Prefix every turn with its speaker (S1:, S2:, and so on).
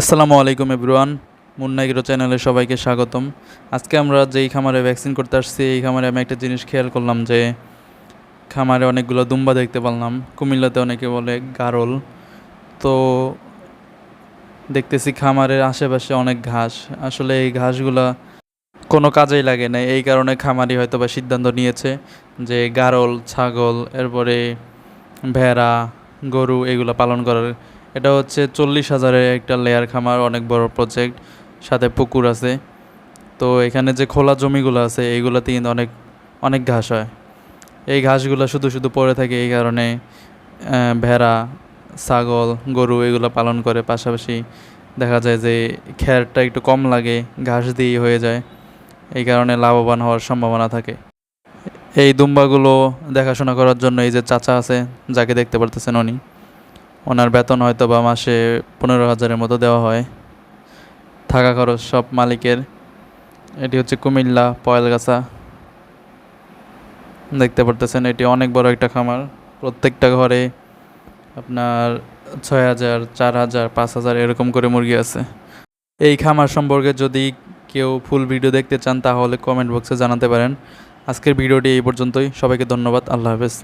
S1: আসসালামু আলাইকুম everyone, Munna agro চ্যানেলে সবাইকে স্বাগতম। আজকে আমরা যেই খামারে ভ্যাকসিন করতে আসছি, এই খামারে আমি একটা জিনিস খেয়াল করলাম যে, খামারে অনেকগুলো দুম্বা দেখতে পারলাম। কুমিল্লাতে অনেকে বলে গারল। তো দেখতেছি খামারের আশেপাশে অনেক ঘাস। আসলে এই ঘাসগুলা কোনো কাজেই লাগে না। এই কারণে খামারি হয়তো বা সিদ্ধান্ত নিয়েছে যে গারল, ছাগল, এরপরে ভেড়া, গরু এগুলো পালন করার এটা হচ্ছে চল্লিশ হাজারের একটা লেয়ার খামার, অনেক বড় প্রজেক্ট সাথে পুকুর আছে। তো এখানে যে খোলা জমিগুলো আছে, এইগুলোতে কিন্তু অনেক অনেক ঘাস হয়। এই ঘাসগুলো শুধু শুধু পড়ে থাকে এই কারণে ভেড়া, ছাগল, গরু এগুলো পালন করে। পাশাপাশি দেখা যায় যে খ্যারটা একটু কম লাগে, ঘাস দিয়েই হয়ে যায়। এই কারণে লাভবান হওয়ার সম্ভাবনা থাকে। এই দুম্বাগুলো দেখাশোনা করার জন্য এই যে চাচা আছে, যাকে দেখতে পারতেছেন উনি। ওনার বেতন হয়তো বা মাসে পনেরো হাজারের মতো দেওয়া হয়। থাকা খরচ সব মালিকের। এটি হচ্ছে কুমিল্লা, পয়েলগাছা। দেখতে পারতেছেন, এটি অনেক বড় একটা খামার। প্রত্যেকটা ঘরে আপনার ছয় হাজার, চার হাজার, পাঁচ হাজার এরকম করে মুরগি আছে। এই খামার সম্পর্কে যদি কেউ ফুল ভিডিও দেখতে চান, তাহলে কমেন্ট বক্সে জানাতে পারেন। আজকের ভিডিওটি এই পর্যন্তই। সবাইকে ধন্যবাদ। আল্লাহ হাফেজ।